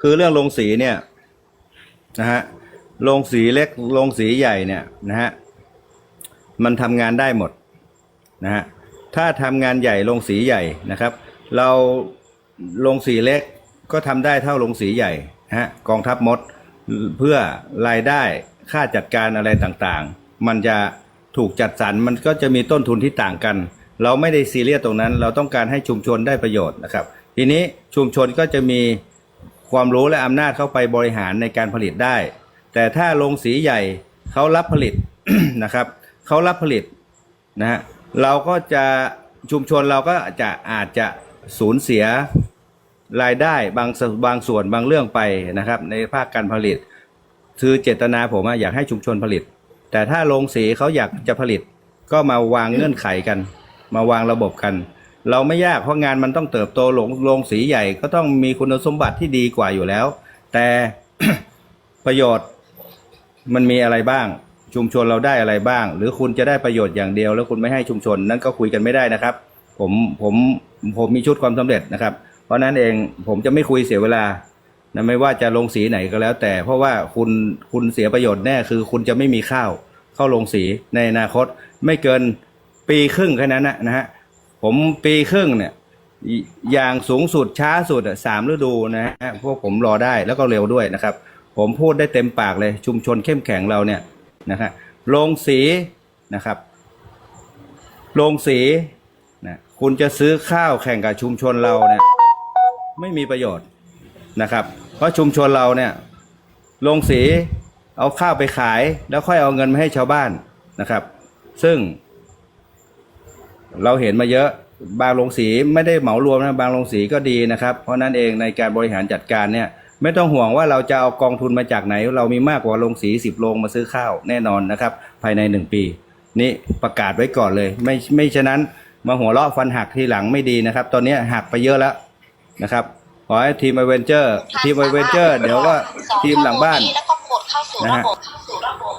คือเรื่องโรงสีเนี่ยนะฮะโรงสีเล็กโรงสีใหญ่เนี่ยนะฮะมันทำงานได้หมดนะฮะถ้าทำงานใหญ่โรงสีใหญ่นะครับ เราโรงสีเล็กก็ทำได้เท่าโรงสีใหญ่นะฮะกองทัพมดเพื่อรายได้ค่าจัดการอะไรต่างๆ มันจะถูกจัดสรรมันก็จะมีต้นทุนที่ต่างกัน เราไม่ได้ซีเรียสตรงนั้น เราต้องการให้ชุมชนได้ประโยชน์นะครับ ทีนี้ชุมชนก็จะมี ความรู้และอำนาจเข้าไปบริหารในการผลิตได้ แต่ถ้าโรงสีใหญ่เขารับผลิตนะครับเขารับผลิตนะฮะเราก็จะชุมชนเราก็จะอาจจะสูญเสียรายได้บางสบางส่วนบางเรื่องไปนะครับ ในภาคการผลิต คือเจตนาผมอยากให้ชุมชนผลิต แต่ถ้าโรงสีเขาอยากจะผลิต ก็มาวางเงื่อนไขกัน มาวางระบบกัน เราไม่ยากเพราะงานมันต้องเติบโตลงโรงสีใหญ่ก็ต้องมีคุณสมบัติที่ดีกว่าอยู่แล้ว แต่ประโยชน์มันมีอะไรบ้าง ชุมชนเราได้อะไรบ้าง หรือคุณจะได้ประโยชน์อย่างเดียว แล้วคุณไม่ให้ชุมชนนั่นก็คุยกันไม่ได้นะครับ ผมผมผมมีชุดความสำเร็จนะครับ เพราะนั้นเองผมจะไม่คุยเสียเวลานะไม่ว่าจะลงสีไหนก็แล้ว แต่เพราะว่าคุณคุณเสียประโยชน์แน่คือ คุณจะไม่มีข้าวเข้าลงสีในอนาคต ไม่เกินปีครึ่งแค่นั้นนะนะฮะ ผมปีครึ่งเนี่ย อย่างสูงสุดช้าสุดสามฤดูนะฮะพวกผมรอได้แล้วก็เร็วด้วยนะครับ ผมพูดได้เต็มปากเลยชุมชนเข้มแข็งเราเนี่ยนะฮะโรงสีนะครับโรงสีนะคุณจะซื้อข้าวแข่งกับชุมชนเราเนี่ย ไม่มีประโยชน์นะครับ เพราะชุมชนเราเนี่ยโรงสีเอาข้าวไปขาย แล้วค่อยเอาเงินมาให้ชาวบ้านนะครับ ซึ่ง เราเห็นมาเยอะบางโรงสีไม่ได้เหมารวมนะบางโรงสีก็ดีนะครับ เพราะนั้นเองในการบริหารจัดการเนี่ยไม่ต้องห่วงว่าเราจะเอากองทุนมาจากไหน เรามีมากกว่าโรงสีสิบโรงมาซื้อข้าวแน่นอนนะครับ ภายในหนึ่งปี นี่ประกาศไว้ก่อนเลย ไม่ไม่ฉะนั้นมาหัวเราะฟันหักทีหลังไม่ดีนะครับ ตอนนี้หักไปเยอะแล้วนะครับขอให้ทีมไอเวนเจอร์ทีมไอเวนเจอร์เดี๋ยวก็ทีมหลังบ้านแล้วก็กดเข้าสู่นะระฮะบบเข้าสู่ระบบ